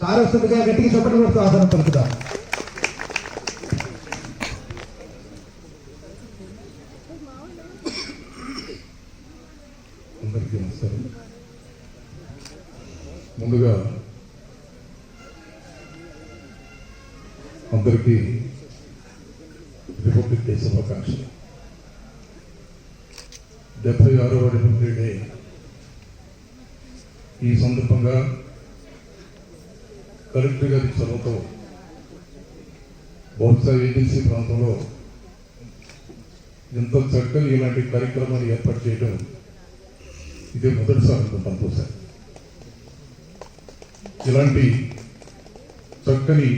సారస్వతిగా గట్టిగా చప్పట్లు కొడుతూ ఆసనం పలుకుదాం అందరికీ నమస్కారం ముందుగా అందరికీ రిపబ్లిక్ డే శుభాకాంక్షలు డెబ్బై ఆరవ రిపబ్లిక్ డే ఈ సందర్భంగా కలెక్టర్ గారి చొరవతో బహుశా ఏజెన్సీ ప్రాంతంలో ఎంత చక్కని ఇలాంటి కార్యక్రమాలు ఏర్పాటు చేయడం ఇదే మొదటిసారి అనుకుంటాను బహుశా. ఇలాంటి చక్కని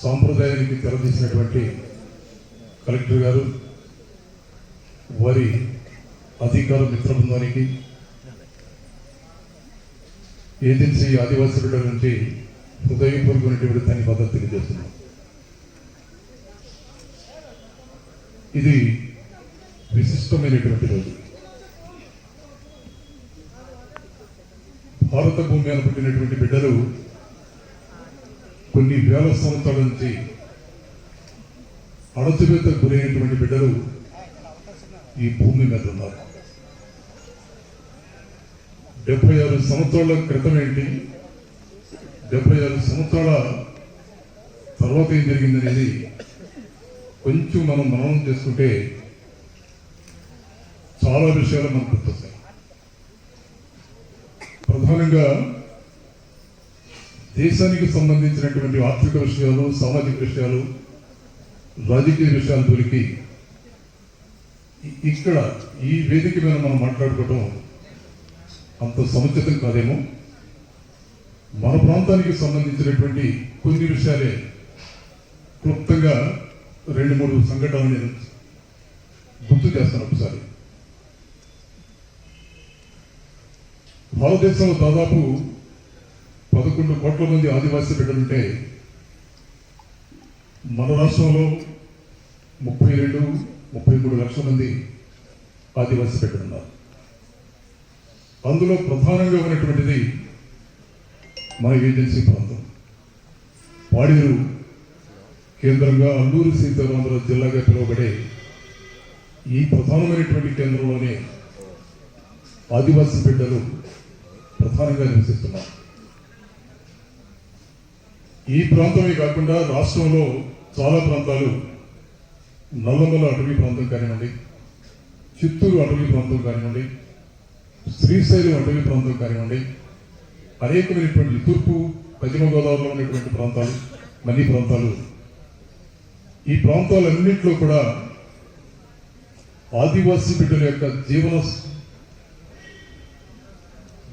సాంప్రదాయానికి తెరదీసినటువంటి కలెక్టర్ గారు వారి అధికార మిత్ర బృందానికి ఏజెన్సీ ఆదివాసుల నుంచి హృదయపూర్వకమైనటువంటి ధన్యవాదాలు తెలియజేస్తున్నాం ఇది విశిష్టమైనటువంటి రోజు. భారత భూమి మీద పుట్టినటువంటి బిడ్డలు కొన్ని వేల సంవత్సరాల నుంచి అణచివేత గురైనటువంటి బిడ్డలు ఈ భూమి మీద ఉన్నారు. డెబ్బై ఆరు సంవత్సరాల క్రితం ఏంటి? డెబ్బై ఆరు సంవత్సరాల తర్వాత ఏం జరిగిందనేది కొంచెం మనం మననం చేసుకుంటే చాలా విషయాలు మనకు గుర్తొస్తాయి. ప్రధానంగా దేశానికి సంబంధించినటువంటి ఆర్థిక విషయాలు సామాజిక విషయాలు రాజకీయ విషయాలు దొరికి ఇక్కడ ఈ వేదిక మీద మనం మాట్లాడుకోవటం అంత సముచితం కాదేమో. మన ప్రాంతానికి సంబంధించినటువంటి కొన్ని విషయాలే క్లుప్తంగా రెండు మూడు సంఘటనలు నేను గుర్తు చేస్తాను ఒకసారి. భారతదేశంలో దాదాపు పదకొండు కోట్ల మంది ఆదివాసీ బిడ్డలుంటే మన రాష్ట్రంలో ముప్పై రెండు ముప్పై మూడు లక్షల మంది ఆదివాసీ బిడ్డలున్నారు. అందులో ప్రధానంగా ఉన్నటువంటిది మన ఏజెన్సీ ప్రాంతం. పాడేరు కేంద్రంగా అల్లూరి సీతారామరాజు జిల్లాగా పిలువబడే ఈ ప్రధానమైనటువంటి కేంద్రంలోనే ఆదివాసీ బిడ్డలు ప్రధానంగా నివసిస్తున్నారు. ఈ ప్రాంతమే కాకుండా రాష్ట్రంలో చాలా ప్రాంతాలు నల్లమల అటవీ ప్రాంతం కానివ్వండి చిత్తూరు అటవీ ప్రాంతం కానివ్వండి శ్రీశైలం అటవీ ప్రాంతం కానివ్వండి అనేకమైనటువంటి తూర్పు పశ్చిమ గోదావరిలో ఉన్నటువంటి ప్రాంతాలు మన్ని ప్రాంతాలు ఈ ప్రాంతాలన్నింటిలో కూడా ఆదివాసీ బిడ్డల యొక్క జీవన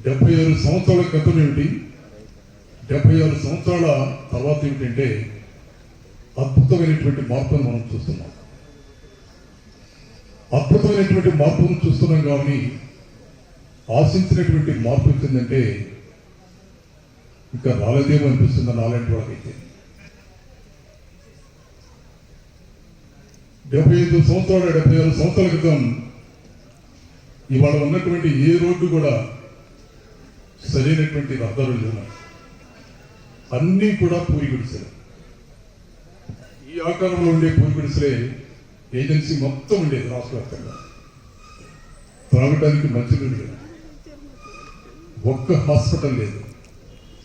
డెబ్బై ఆరు సంవత్సరాల క్రితం ఏమిటి? డెబ్బై ఆరు సంవత్సరాల తర్వాత ఏమిటంటే అద్భుతమైనటువంటి మార్పును మనం చూస్తున్నాం. అద్భుతమైనటువంటి మార్పును చూస్తున్నాం కానీ ఆశించినటువంటి మార్పు వచ్చిందంటే ఇంకా రాలేదేమో అనిపిస్తుంది నాలాంటి వాళ్ళకైతే. డెబ్బై ఐదు సంవత్సరాలు డెబ్బై ఆరు సంవత్సరాల క్రితం ఇవాళ ఉన్నటువంటి ఏ రోడ్డు కూడా సరైనటువంటి రహదారులు లేవు. అన్నీ కూడా పూరి గుడిసెలు. ఈ ఆకారంలో ఉండే పూరి గుడిసెలే ఏజెన్సీ మొత్తం ఉండేది రాష్ట్ర వ్యాప్తంగా త్రాగడానికి మంచినీళ్ళు లేదు. ఒక్క హాస్పిటల్ లేదు.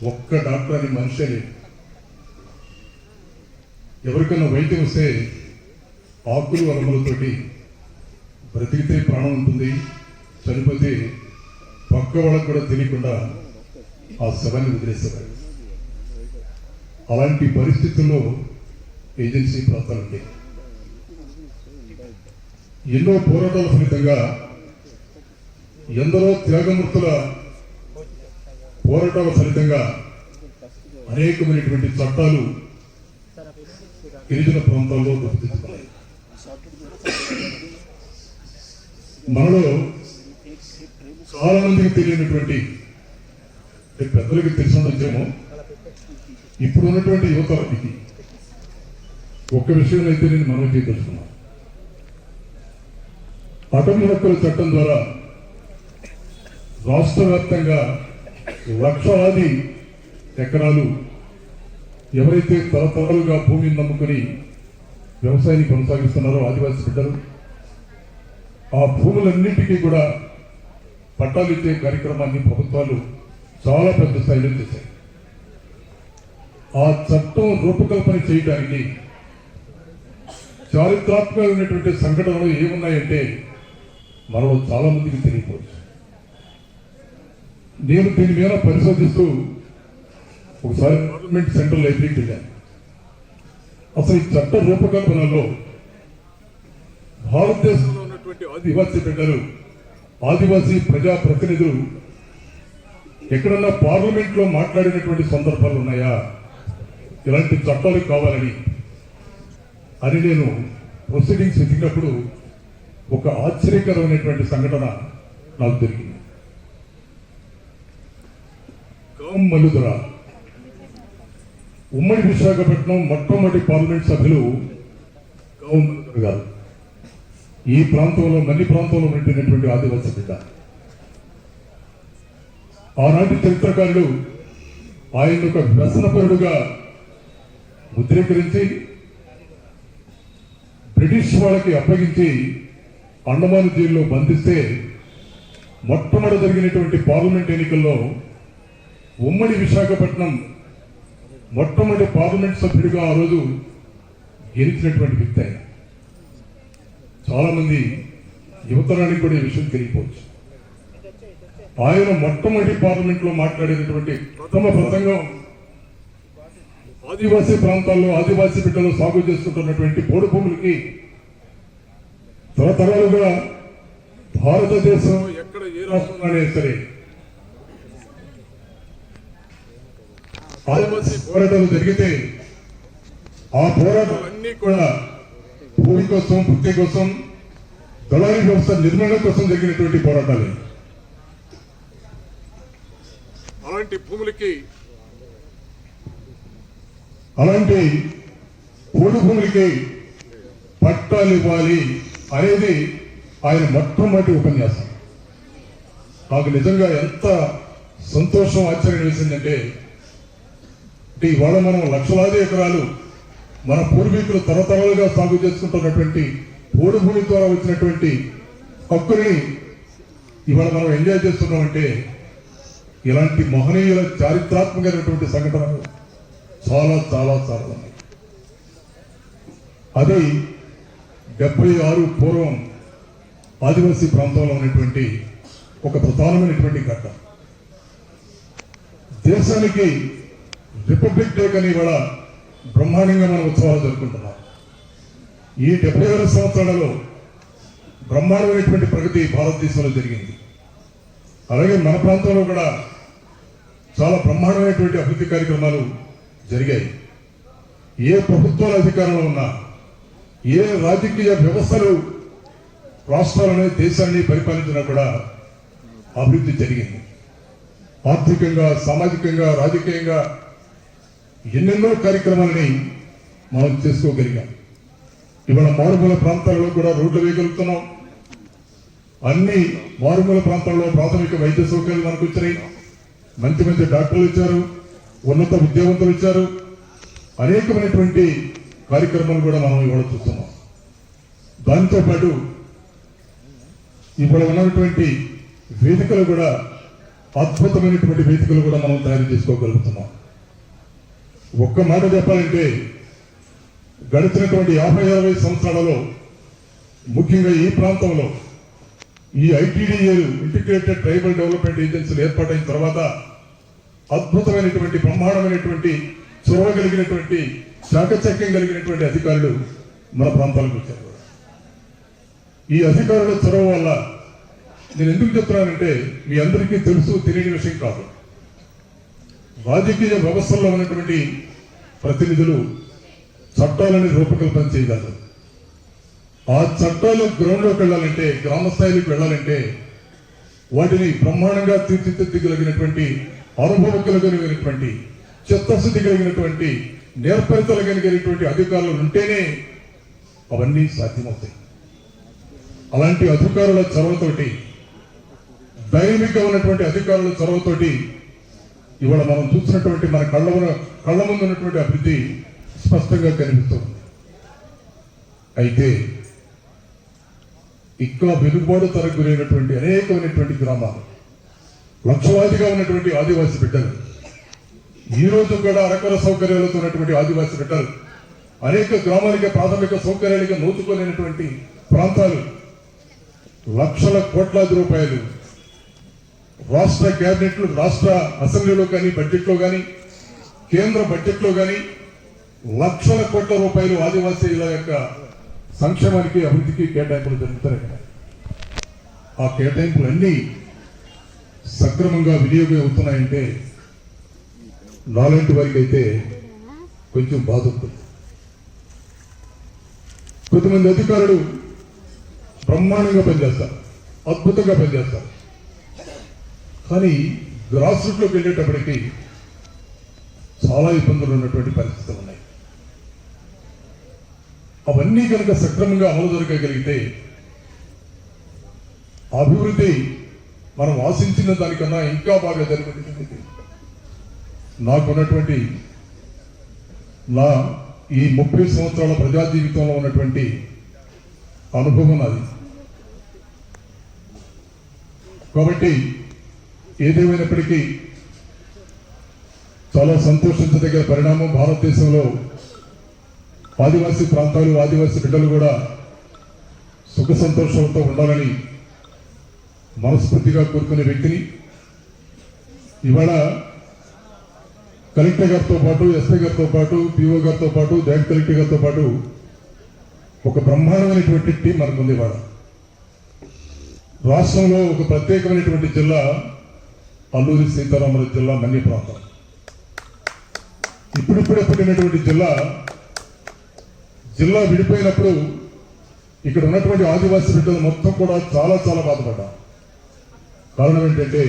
ఒక్క డాక్టర్ అని మనిషే లేదు. ఎవరికైనా వైద్యం వస్తే ఆకులు అలమలతోటి బ్రతికితే ప్రాణం ఉంటుంది చనిపోతే పక్క వాళ్ళకు కూడా తెలియకుండా ఆ శవాన్ని వదిలేసేవారు. అలాంటి పరిస్థితుల్లో ఏజెన్సీ ప్రాంతాలు ఉంటాయి ఎన్నో పోరాటాల ఫలితంగా ఎందరో త్యాగమూర్తుల పోరాటాల ఫలితంగా అనేకమైనటువంటి చట్టాలు గిరిజన ప్రాంతాల్లో దొరుకుతుంది మనలో చాలా మందికి తెలియనటువంటి పెద్దలకి తెలిసిన ఉద్యమం ఇప్పుడు ఉన్నటువంటి యువతరానికి ఒక్క విషయం అయితే నేను మనం చేయదలుచుకున్నాను. అటవీ హక్కుల చట్టం ద్వారా రాష్ట్ర వ్యాప్తంగా లక్షలాది ఎకరాలు ఎవరైతే తరతరాలుగా భూమిని నమ్ముకుని వ్యవసాయాన్ని కొనసాగిస్తున్నారో ఆదివాసీ బిడ్డలు ఆ భూములన్నింటికీ కూడా పట్టాలు ఇచ్చే కార్యక్రమాన్ని ప్రభుత్వాలు చాలా పెద్ద స్థాయిలో చేశాయి. ఆ చట్టం రూపకల్పన చేయడానికి చారిత్రాత్మకమైనటువంటి సంఘటనలు ఏమున్నాయంటే మనలో చాలా మందికి తెలియకపోవచ్చు. నేను దీని మీద పరిశోధిస్తూ ఒకసారి గవర్నమెంట్ సెంట్రల్ లైబ్రరీకి వెళ్ళాను. అసలు ఈ చట్ట రూపకల్పనలో భారతదేశంలో ఉన్నటువంటి ఆదివాసీ బిడ్డలు ఆదివాసీ ప్రజా ప్రతినిధులు ఎక్కడన్నా పార్లమెంట్లో మాట్లాడినటువంటి సందర్భాలు ఉన్నాయా? ఇలాంటి చట్టాలు కావాలని. అని నేను ప్రొసీడింగ్స్ ఎదిగినప్పుడు ఒక ఆశ్చర్యకరమైనటువంటి సంఘటన నాకు జరిగింది. కామ్ మల్లుదర. ఉమ్మడి విశాఖపట్నం మొట్టమొదటి పార్లమెంట్ సభ్యులు కామ్ గారు. ఈ ప్రాంతంలో మన్ని ప్రాంతంలో ఉంటున్నటువంటి ఆదివాసీ బిడ్డ. ఆనాటి చరిత్రకారులు ఆయన ఒక వ్యసనపరుడుగా ముద్రీకరించి బ్రిటిష్ వాళ్ళకి అప్పగించి అండమాన్ జైల్లో బంధిస్తే మొట్టమొదటి జరిగినటువంటి పార్లమెంట్ ఎన్నికల్లో ఉమ్మడి విశాఖపట్నం మొట్టమొదటి పార్లమెంట్ సభ్యుడిగా ఆ రోజు గెలిచినటువంటి వ్యక్తి ఆయన. చాలామంది యువతరానికి కూడా ఈ విషయం తెలియకపోవచ్చు. ఆయన మొట్టమొదటి పార్లమెంట్లో మాట్లాడేటటువంటి మాట్లాడినటువంటి ప్రథమ ప్రసంగం ఆదివాసీ ప్రాంతాల్లో ఆదివాసీ బిడ్డలు సాగు చేసుకుంటున్నటువంటి పోడు భూములకి తరతరాలుగా భారతదేశం ఎక్కడ ఏ రాష్ట్రంలోనే సరే ఆదివాసీ పోరాటాలు జరిగితే ఆ పోరాటాలన్నీ కూడా భూమి కోసం వృత్తి కోసం దళారీ వ్యవస్థ నిర్మాణం కోసం జరిగినటువంటి పోరాటాలు. అలాంటి భూములకి అలాంటి పోడు భూములకి పట్టాలు ఇవ్వాలి అనేది ఆయన మొట్టమొదటి ఉపన్యాసం. నాకు నిజంగా ఎంత సంతోషం ఆశ్చర్యం వేసిందంటే అంటే ఇవాళ మనం లక్షలాది ఎకరాలు మన పూర్వీకులు తరతరాలుగా సాగు చేసుకుంటున్నటువంటి పోడు భూమి ద్వారా వచ్చినటువంటి హక్కుని ఇవాళ మనం ఎంజాయ్ చేస్తున్నామంటే ఇలాంటి మహనీయుల చారిత్రాత్మకమైనటువంటి సంఘటనలు చాలా చాలా చాలా ఉన్నాయి. అది డెబ్బై ఆరు పూర్వం ఆదివాసీ ప్రాంతంలో ఉన్నటువంటి ఒక ప్రధానమైనటువంటి ఘట్ట. దేశానికి రిపబ్లిక్ డే కానీ ఇవాళ బ్రహ్మాండంగా మనం ఉత్సవాలు జరుపుకుంటున్నాం. ఈ డెబ్బై ఆరు సంవత్సరాలలో బ్రహ్మాండమైనటువంటి ప్రగతి భారతదేశంలో జరిగింది. అలాగే మన ప్రాంతంలో కూడా చాలా బ్రహ్మాండమైనటువంటి అభివృద్ధి కార్యక్రమాలు జరిగాయి. ఏ ప్రభుత్వాలు అధికారంలో ఉన్నా ఏ రాజకీయ వ్యవస్థలు రాష్ట్రాలని దేశాన్ని పరిపాలించినా కూడా అభివృద్ధి జరిగింది. ఆర్థికంగా సామాజికంగా రాజకీయంగా ఎన్నెన్నో కార్యక్రమాలని మనం చేసుకోగలిగాం. ఇవాళ మారుమూల ప్రాంతాలలో కూడా రోడ్లు వేయగలుగుతున్నాం. అన్ని మారుమూల ప్రాంతాల్లో ప్రాథమిక వైద్య సౌకర్యాలు మనకు వచ్చినాయి. మంచి మంచి డాక్టర్లు ఇచ్చారు. ఉన్నత ఉద్యోగంతులు ఇచ్చారు. అనేకమైనటువంటి కార్యక్రమాలు కూడా మనం ఇవాళ చూస్తున్నాం. దాంతోపాటు ఇప్పుడు ఉన్నటువంటి వేదికలు కూడా అద్భుతమైనటువంటి వేదికలు కూడా మనం తయారు చేసుకోగలుగుతున్నాం. ఒక్క మాట చెప్పాలంటే గడిచినటువంటి యాభై అరవై సంవత్సరాలలో ముఖ్యంగా ఈ ప్రాంతంలో ఈ ఐటీడీఏలు ఇంటిగ్రేటెడ్ ట్రైబల్ డెవలప్మెంట్ ఏజెన్సీలు ఏర్పాటైన తర్వాత అద్భుతమైనటువంటి బ్రహ్మాండమైనటువంటి చొరవ కలిగినటువంటి చాకచక్యం కలిగినటువంటి అధికారులు మన ప్రాంతాలకు వచ్చారు. ఈ అధికారుల చొరవ వల్ల నేను ఎందుకు చెప్తున్నానంటే మీ అందరికీ తెలుసు తెలియని విషయం కాదు. రాజకీయ వ్యవస్థల్లో ఉన్నటువంటి ప్రతినిధులు చట్టాలని రూపకల్పన చేయగలరు. ఆ చట్టాలు గ్రౌండ్లోకి వెళ్ళాలంటే గ్రామ స్థాయిలోకి వెళ్ళాలంటే వాటిని బ్రహ్మాండంగా తీర్చిదిద్దగలిగినటువంటి అనుభవం కలిగినటువంటి చిత్తశుద్ధి కలిగినటువంటి నేర్పరితలు కలిగినటువంటి అధికారులు ఉంటేనే అవన్నీ సాధ్యమవుతాయి. అలాంటి అధికారుల చొరవతోటి దైవిక ఉన్నటువంటి అధికారుల చొరవతోటి ఇవాళ మనం చూసినటువంటి మన కళ్ళ కళ్ళ ముందు ఉన్నటువంటి అభివృద్ధి స్పష్టంగా కనిపిస్తుంది. అయితే ఇంకా వెనుకబాటు తరకు గురైనటువంటి అనేకమైనటువంటి గ్రామాలు లక్షలాదిగా ఉన్నటువంటి ఆదివాసీ బిడ్డలు ఈ రోజు కూడా అరకర సౌకర్యాలతో ఉన్నటువంటి ఆదివాసీ బిడ్డలు అనేక గ్రామాలకి ప్రాథమిక సౌకర్యాలకి నోచుకోలేనటువంటి ప్రాంతాలు లక్షల కోట్లాది రూపాయలు రాష్ట్ర క్యాబినెట్లు రాష్ట్ర అసెంబ్లీలో కానీ బడ్జెట్లో కానీ కేంద్ర బడ్జెట్లో కానీ లక్షల కోట్ల రూపాయలు ఆదివాసీల యొక్క సంక్షేమానికి అభివృద్ధికి కేటాయింపులు జరుగుతాయి ఆ కేటాయింపులన్నీ సక్రమంగా వినియోగం అవుతున్నాయంటే నాలాంటి వారికి అయితే కొంచెం బాధ ఉంటుంది. కొంతమంది అధికారులు బ్రహ్మాండంగా పనిచేస్తారు అద్భుతంగా పనిచేస్తారు. కానీ గ్రాస్ రూట్లోకి వెళ్ళేటప్పటికి చాలా ఇబ్బందులు ఉన్నటువంటి పరిస్థితులు ఉన్నాయి. అవన్నీ కనుక సక్రమంగా అమలు జరగగలిగితే అభివృద్ధి మనం ఆశించిన దానికన్నా ఇంకా బాగా జరుగుతుంది. నాకున్నటువంటి నా ఈ ముప్పై సంవత్సరాల ప్రజా జీవితంలో ఉన్నటువంటి అనుభవం అది కాబట్టి ఏదేమైనప్పటికీ చాలా సంతోషించదగ్గ పరిణామం భారతదేశంలో ఆదివాసీ ప్రాంతాలు ఆదివాసీ బిడ్డలు కూడా సుఖ సంతోషాలతో ఉండాలని మనస్ఫూర్తిగా కోరుకునే వ్యక్తిని ఇవాళ కలెక్టర్ గారితో పాటు ఎస్ఐ గారితో పాటు పిఓ గారితో పాటు జాయింట్ కలెక్టర్ గారితో పాటు ఒక బ్రహ్మాండమైనటువంటి టీం మనకుంది ఇవాళ. రాష్ట్రంలో ఒక ప్రత్యేకమైనటువంటి జిల్లా అల్లూరి సీతారామరాజు జిల్లా మన్య ప్రాంతం. ఇప్పుడిప్పుడే పుట్టినటువంటి జిల్లా జిల్లా విడిపోయినప్పుడు ఇక్కడ ఉన్నటువంటి ఆదివాసీ బిడ్డలు మొత్తం కూడా చాలా చాలా బాధపడ్డారు. కారణం ఏంటంటే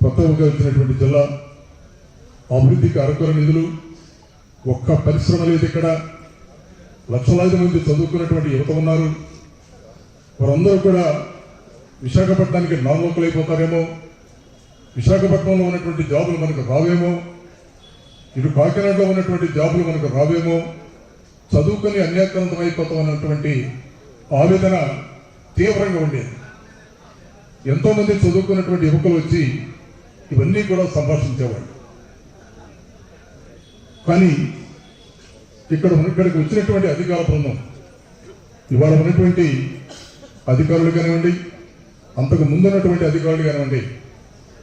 కొత్తగా వచ్చినటువంటి జిల్లా అభివృద్ధికి అరకుల నిధులు ఒక్క పరిశ్రమ లేదు ఇక్కడ. లక్షలాది మంది చదువుకున్నటువంటి యువత ఉన్నారు. వారందరూ కూడా విశాఖపట్నానికి నామోకులు అయిపోతారేమో విశాఖపట్నంలో ఉన్నటువంటి జాబులు మనకు రావేమో? ఇటు కాకినాడలో ఉన్నటువంటి జాబులు మనకు రావేమో? చదువుకొని అన్యాక్రాంతం అయిపోతాం అన్నటువంటి ఆవేదన తీవ్రంగా ఉండేది. ఎంతోమంది చదువుకున్నటువంటి యువకులు వచ్చి ఇవన్నీ కూడా సంభాషించేవాళ్ళు. కానీ ఇక్కడ ఇక్కడికి వచ్చినటువంటి అధికార బృందం ఇవాళ ఉన్నటువంటి అధికారులు కానివ్వండి అంతకు ముందున్నటువంటి అధికారులు కానివ్వండి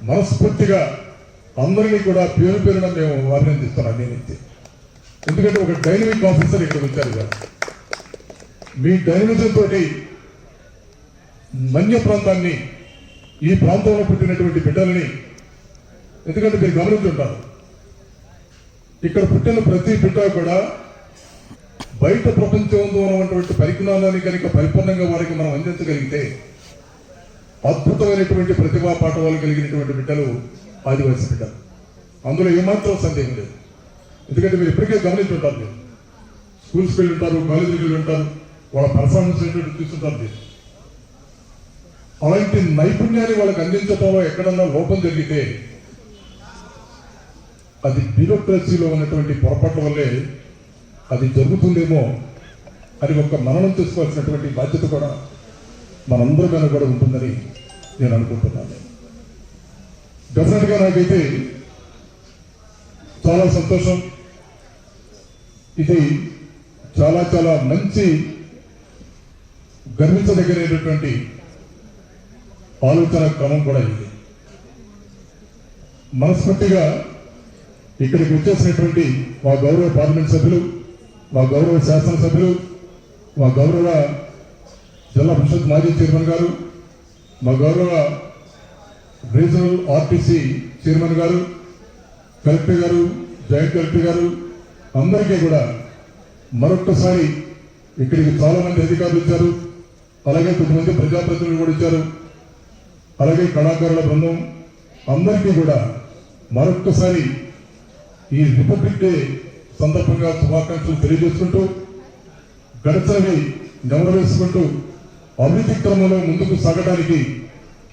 మనస్ఫూర్తిగా అందరినీ కూడా పేరు పేరున మేము అభినందిస్తున్నాం నేనైతే ఎందుకంటే ఒక డైనమిక్ ఆఫీసర్ ఇక్కడ వచ్చారు కదా. మీ డైనమిజం తోటి మన్య ప్రాంతాన్ని ఈ ప్రాంతంలో పుట్టినటువంటి బిడ్డలని ఎందుకంటే మీరు గమనించుంటారు ఇక్కడ పుట్టిన ప్రతి బిడ్డ కూడా బయట ప్రపంచంలో ఉన్నటువంటి పరిజ్ఞానాన్ని కనుక పరిపూర్ణంగా వారికి మనం అందించగలిగితే అద్భుతమైనటువంటి ప్రతిభా పాఠవాలు కలిగినటువంటి బిడ్డలు ఆదివాసి బిడ్డలు అందులో ఏమాత్రం సందేహం లేదు. ఎందుకంటే మీరు ఎప్పటికే గమనించుంటారు మీరు. స్కూల్స్కి వెళ్ళి ఉంటారు కాలేజీకి వెళ్ళి ఉంటారు వాళ్ళ పర్ఫార్మెన్స్ ఏంటో చూస్తుంటారు మీరు. అలాంటి నైపుణ్యాన్ని వాళ్ళకి అందించడంలో ఎక్కడన్నా లోపం జరిగితే అది బ్యూరోక్రసీలో ఉన్నటువంటి పొరపాట్ల వల్లే అది జరుగుతుందేమో అది ఒక మరణం తీసుకోవాల్సినటువంటి బాధ్యత కూడా మనందరి మీద కూడా ఉంటుందని నేను అనుకుంటున్నాను. డెఫినెట్గా నాకైతే చాలా సంతోషం. ఇది చాలా చాలా మంచి గర్వించదగినటువంటి ఆలోచన క్రమం కూడా ఇది. మనస్ఫూర్తిగా ఇక్కడికి వచ్చేసినటువంటి మా గౌరవ పార్లమెంట్ సభ్యులు మా గౌరవ శాసనసభ్యులు మా గౌరవ జిల్లా పరిషత్ మాజీ చైర్మన్ గారు మా గౌరవ రీజనల్ ఆర్టీసీ చైర్మన్ గారు కలెక్టర్ గారు జాయింట్ కలెక్టర్ గారు అందరికీ కూడా మరొక్కసారి ఇక్కడికి చాలా మంది అధికారులు ఇచ్చారు అలాగే కొంతమంది ప్రజాప్రతినిధులు కూడా ఇచ్చారు అలాగే కళాకారుల బృందం అందరికీ కూడా మరొక్కసారి ఈ రిపబ్లిక్ డే సందర్భంగా శుభాకాంక్షలు తెలియజేసుకుంటూ గడచవి నెమరవేసుకుంటూ అభివృద్ధి క్రమంలో ముందుకు సాగడానికి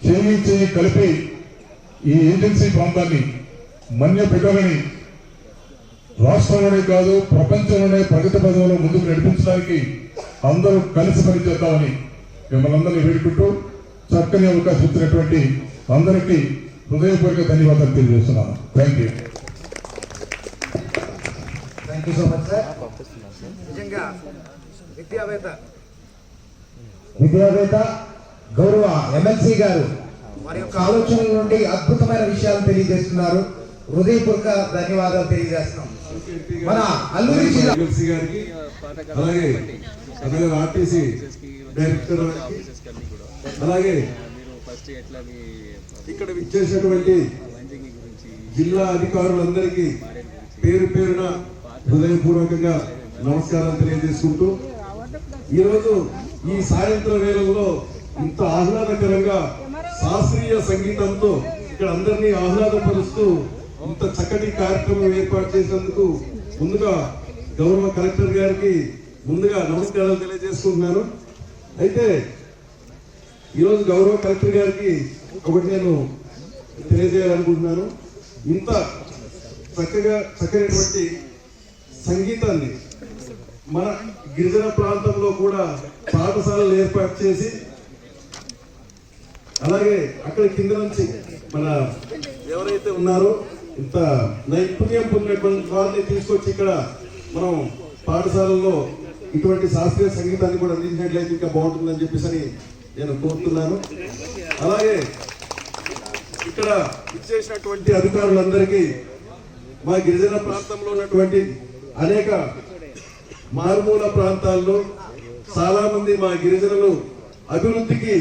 చేయి చేయి కలిపి ఈ ఏజెన్సీ ప్రాంతాన్ని మన్య బిడ్డలని రాష్ట్రంలోనే కాదు ప్రపంచంలోనే ప్రగతి పదంలో ముందుకు నడిపించడానికి అందరూ కలిసి పనిచేద్దామని మిమ్మల్ని అందరినీ వేడుకుంటూ చక్కని అవకాశం ఇచ్చినటువంటి అందరికీ హృదయపూర్వక ధన్యవాదాలు తెలియజేస్తున్నాను. Thank you thank you so much sir నిజంగా విద్యావేత్త విద్యావేత్త గౌరవ ఎమ్మెల్సీ గారు వారి యొక్క ఆలోచనల నుండి అద్భుతమైన విషయాలు తెలియజేస్తున్నారు. హృదయపూర్వక ధన్యవాదాలు తెలియజేస్తున్నాం. మన అల్లూరి జిల్లా ఎమ్మెల్సీ గారికి అలాగే ఆర్టీసీ డైరెక్టర్ అలాగే ఇక్కడ విచ్చేసినటువంటి జిల్లా అధికారులందరికీ పేరు పేరున హృదయపూర్వకంగా నమస్కారాలు తెలియజేసుకుంటూ ఈరోజు ఈ సాయంత్రం వేళల్లో ఇంత ఆహ్లాదకరంగా శాస్త్రీయ సంగీతంతో ఇక్కడ అందరినీ ఆహ్లాదపరుస్తూ ఇంత చక్కటి కార్యక్రమం ఏర్పాటు చేసినందుకు ముందుగా గౌరవ కలెక్టర్ గారికి ముందుగా నమస్కారాలు తెలియజేసుకుంటున్నాను. అయితే ఈరోజు గౌరవ కలెక్టర్ గారికి ఒకటి నేను తెలియజేయాలనుకుంటున్నాను. ఇంత చక్కగా చక్కనటువంటి సంగీతాన్ని మన గిరిజన ప్రాంతంలో కూడా పాఠశాలలు ఏర్పాటు చేసి అలాగే అక్కడ కింద నుంచి మన ఎవరైతే ఉన్నారో ఇంత నైపుణ్యం పొందినటువంటి వారిని తీసుకొచ్చి ఇక్కడ మనం పాఠశాలల్లో ఇటువంటి శాస్త్రీయ సంగీతాన్ని కూడా అందించినట్లయితే ఇంకా బాగుంటుందని చెప్పేసి అని నేను కోరుతున్నాను. అలాగే ఇక్కడ ఇచ్చేసినటువంటి అధికారులందరికీ మా గిరిజన ప్రాంతంలో ఉన్నటువంటి అనేక మారుమూల ప్రాంతాల్లో చాలా మంది మా గిరిజనులు అభివృద్ధికి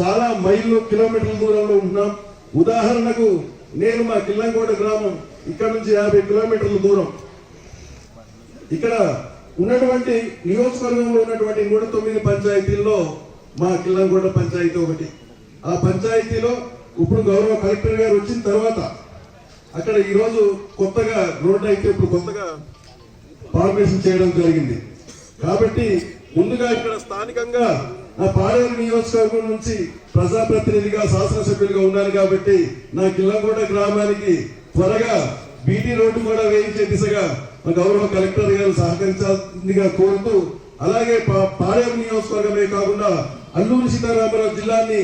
చాలా మైళ్ళు కిలోమీటర్ల దూరంలో ఉంటున్నాం. ఉదాహరణకు నేను మా కిల్లంకోట గ్రామం ఇక్కడ నుంచి యాభై కిలోమీటర్ల దూరం. ఇక్కడ ఉన్నటువంటి నియోజకవర్గంలో ఉన్నటువంటి నూట తొమ్మిది పంచాయతీల్లో మా కిల్లంకోట పంచాయతీ ఒకటి. ఆ పంచాయతీలో ఇప్పుడు గౌరవ కలెక్టర్ గారు వచ్చిన తర్వాత అక్కడ ఈరోజు కొత్తగా రోడ్డు అయితే ఇప్పుడు కొత్తగా ఫార్మేషన్ చేయడం జరిగింది. కాబట్టి ముందుగా ఇక్కడ స్థానికంగా నా పాడేరు నియోజకవర్గం నుంచి ప్రజాప్రతినిధిగా శాసనసభ్యులుగా ఉన్నాను కాబట్టి నా కిల్లంకోట గ్రామానికి త్వరగా బీటీ రోడ్డు కూడా వేయించే దిశగా మా గౌరవ కలెక్టర్ గారు సహకరించాల్సిందిగా కోరుతూ అలాగే పా- పాడేరు నియోజకవర్గమే కాకుండా అల్లూరు సీతారామరావు జిల్లాని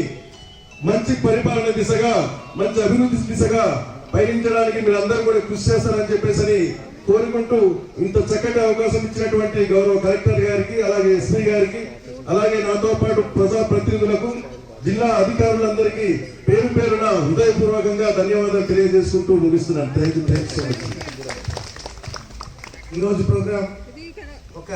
మంచి పరిపాలన దిశగా మంచి అభివృద్ధి దిశగా పయనించడానికి అందరూ కూడా కృషి చేస్తారని చెప్పేసి కోరుకుంటూ ఇంత చక్కటి అవకాశం ఇచ్చినటువంటి గౌరవ కలెక్టర్ గారికి అలాగే ఎస్పీ గారికి అలాగే నాతో పాటు ప్రజా ప్రతినిధులకు జిల్లా అధికారులందరికీ పేరు పేరున హృదయపూర్వకంగా ధన్యవాదాలు తెలియజేసుకుంటూ ముగిస్తున్నాను. Thank you thank so much ఈరోజు ప్రోగ్రాం ఒక